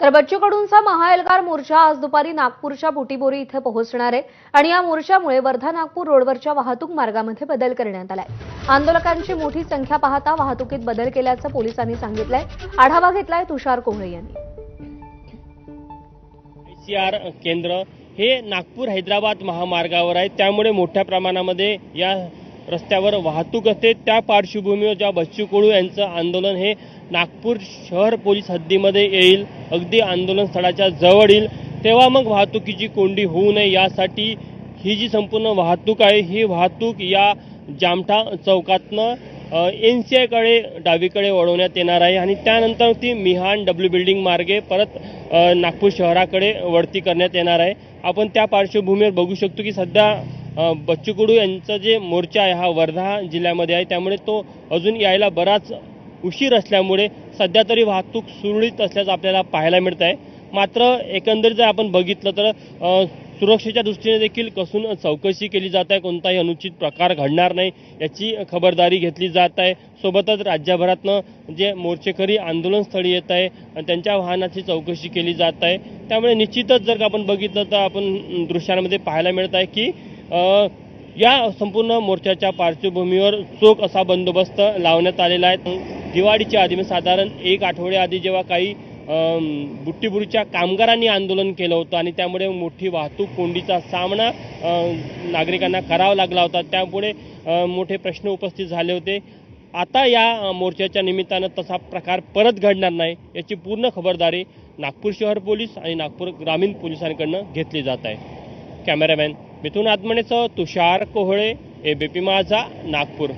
तर बच्चू कडूंचा महाएल्गार मोर्चा आज दुपारी नागपूरच्या बुटीबोरी इथे पोहोचणार आहे. आणि या मोर्चामुळे वर्धा नागपूर रोडवरच्या वाहतूक मार्गामध्ये बदल करण्यात आलाय. आंदोलकांची मोठी संख्या पाहता वाहतुकीत बदल केल्याचं पोलिसांनी सांगितलंय. आढावा घेतलाय तुषार कोहळे यांनी. केंद्र हे नागपूर हैदराबाद महामार्गावर आहे. त्यामुळे मोठ्या प्रमाणामध्ये या रस्त्यावर वाहतूक असते. त्या पार्श्वभूमीवर ज्या बच्चू कडू यांचं आंदोलन हे नागपूर शहर पोलीस हद्दीमध्ये येईल. अगदी आंदोलन स्थळाच्या जवळ येईल. तेव्हा मग वाहतुकीची कोंडी होऊ नये. यासाठी ही जी संपूर्ण वाहतूक आहे ही वाहतूक या जामठा चौकातनं एन सी आयकडे डावीकडे वळवण्यात येणार आहे. आणि त्यानंतर ती मिहान डब्ल्यू बिल्डिंग मार्गे परत नागपूर शहराकडे वळती करण्यात येणार आहे. आपण त्या पार्श्वभूमीवर बघू शकतो की सध्या बच्चू कडू यांचा जे मोर्चा आहे हा वर्धा जिल्ह्यामध्ये आहे. त्यामुळे तो अजून यायला बराच उशीर असल्यामुळे सध्या तरी वाहतूक सुरळीत असल्याचं आपल्याला पाहायला मिळत आहे मात्र एकंदरीत जर आपण बघितलं तर सुरक्षेच्या दृष्टीने देखील कसून चौकशी केली जात आहे. कोणताही अनुचित प्रकार घडणार नाही याची खबरदारी घेतली जात आहे. सोबतच राज्यभरातनं जे मोर्चेकरी आंदोलनस्थळी येत आहे त्यांच्या वाहनाची चौकशी केली जात आहे. त्यामुळे निश्चितच जर का आपण बघितलं तर आपण दृश्यांमध्ये पाहायला मिळत आहे की या संपूर्ण मोर्चाच्या पार्श्वभूमीवर चोख असा बंदोबस्त लावण्यात आलेला आहे. दिवाळीच्या आधी म्हणजे साधारण एक आठवड्याआधी जेव्हा काही बुट्टीबुरीच्या कामगारांनी आंदोलन केलं होतं आणि त्यामुळे मोठी वाहतूक कोंडीचा सामना नागरिकांना करावा लागला होता त्यामुळे मोठे प्रश्न उपस्थित झाले होते. आता या मोर्चाच्या निमित्तानं तसा प्रकार परत घडणार नाही याची पूर्ण खबरदारी नागपूर शहर पोलीस आणि नागपूर ग्रामीण पोलिसांकडनं घेतली जात आहे. कॅमेरामॅन मिथुन आत्मनेचं तुषार कोहळे एबीपी माझा नागपूर.